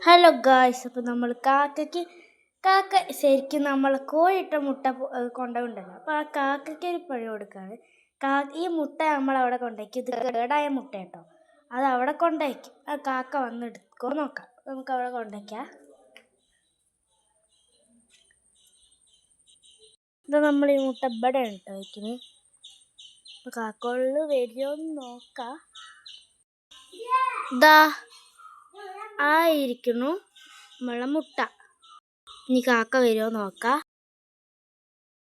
Hello guys അപ്പോൾ നമ്മൾ കാക്കയ്ക്ക് കാക്ക ശരിക്കും നമ്മൾ കോഴിയിട്ട മുട്ട കൊണ്ടുണ്ടല്ലോ അപ്പോൾ ആ കാക്കയ്ക്ക് ഒരു പഴി കൊടുക്കുകയാണ് കാ ഈ മുട്ട നമ്മൾ അവിടെ കൊണ്ടുപോയി ഇത് കേടായ മുട്ട കേട്ടോ അത് അവിടെ കൊണ്ടുപോയി ആ കാക്ക വന്ന് എടുക്കോ. നോക്കാം. നമുക്ക് അവിടെ കൊണ്ടുവയ്ക്കാം ഇത് നമ്മൾ ഈ മുട്ട ഇവിടെ കേട്ടോ വയ്ക്കുന്നത് അപ്പോൾ കാക്കകളിൽ വരുമോ എന്ന് നോക്കാം. ഇതാ ആയിരിക്കുന്നു. നമ്മളെ മുട്ട ഇനി കാക്ക വരുമോ നോക്ക.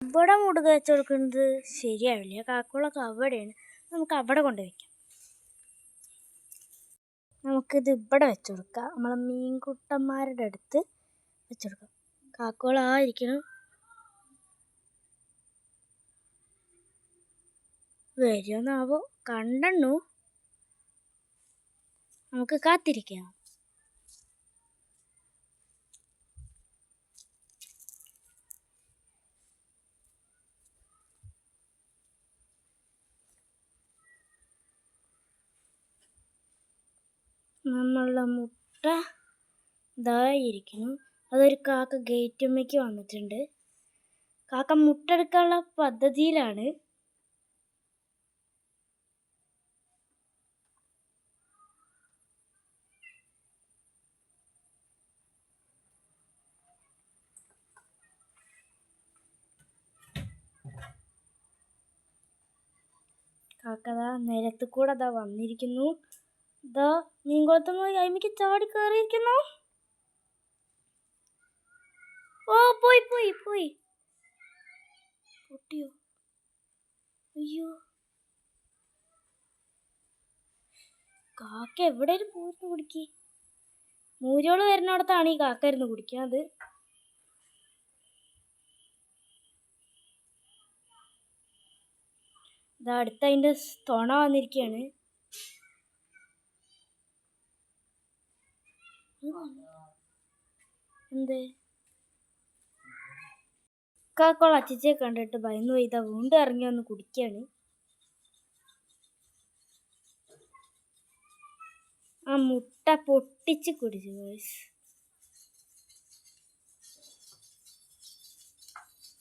ഇവിടെ മുടുക വെച്ച് കൊടുക്കുന്നത് ശരിയാവില്ല. കാക്കകളൊക്കെ അവിടെയാണ്. നമുക്ക് അവിടെ കൊണ്ട് വയ്ക്കാം നമുക്കിത് ഇവിടെ വെച്ച് കൊടുക്കാം. നമ്മളെ മീൻകുട്ടന്മാരുടെ അടുത്ത് വെച്ച് കൊടുക്കാം. കാക്കകളായിരിക്കണം വരുമെന്നാവോ കണ്ടണ്ണു നമുക്ക് കാത്തിരിക്കാം. നമ്മളുടെ മുട്ട ഇതായിരിക്കുന്നു അതൊരു കാക്ക ഗേറ്റുമ്മയ്ക്ക് വന്നിട്ടുണ്ട്. കാക്ക മുട്ട എടുക്കാനുള്ള പദ്ധതിയിലാണ്. കാക്കതാ ദാ നിലത്ത് കൂടെ അതാ വന്നിരിക്കുന്നു. ദാ മീൻകുളത്തുനിന്ന് അയിമിക്ക് ചാടി കയറിയിരിക്കുന്നു ഓ പോയി പോയി പോയി. പൊട്ടിയോ? അയ്യോ. കാക്ക എവിടെ ഒരു പൂരുന്ന് കുടിക്കി? മൂരോൾ വരുന്നിടത്താണ് ഈ കാക്ക ഇരുന്ന് കുടിക്കുന്നത് ഇതാ അടുത്ത അതിന്റെ തുണ വന്നിരിക്കുകയാണ് എന്ത്? കാക്കോൾ അച്ചിച്ചയെ കണ്ടിട്ട് ഭയന്നു ഇതാ വീണ്ടും ഇറങ്ങി വന്ന് കുടിക്കാണ്. ആ മുട്ട പൊട്ടിച്ച് കുടിച്ചു ഗൈസ്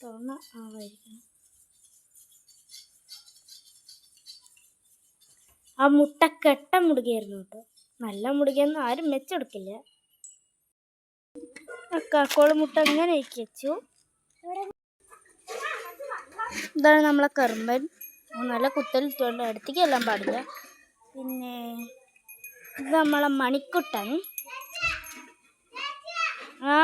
തുണ ആവായിരിക്കണം ആ മുട്ട കെട്ട മുടുകയായിരുന്നു കേട്ടോ. നല്ല മുടുകയൊന്നും ആരും വെച്ചെടുക്കില്ല ആ കാക്കോൾ മുട്ട അങ്ങനെ ആക്കി വെച്ചു. ഇതാണ് നമ്മളെ കറുമ്പൻ നല്ല കുത്തലിട്ടുകൊണ്ട് അടുത്തേക്ക് എല്ലാം പാടില്ല. പിന്നെ ഇത് നമ്മളെ മണിക്കുട്ടൻ. ആ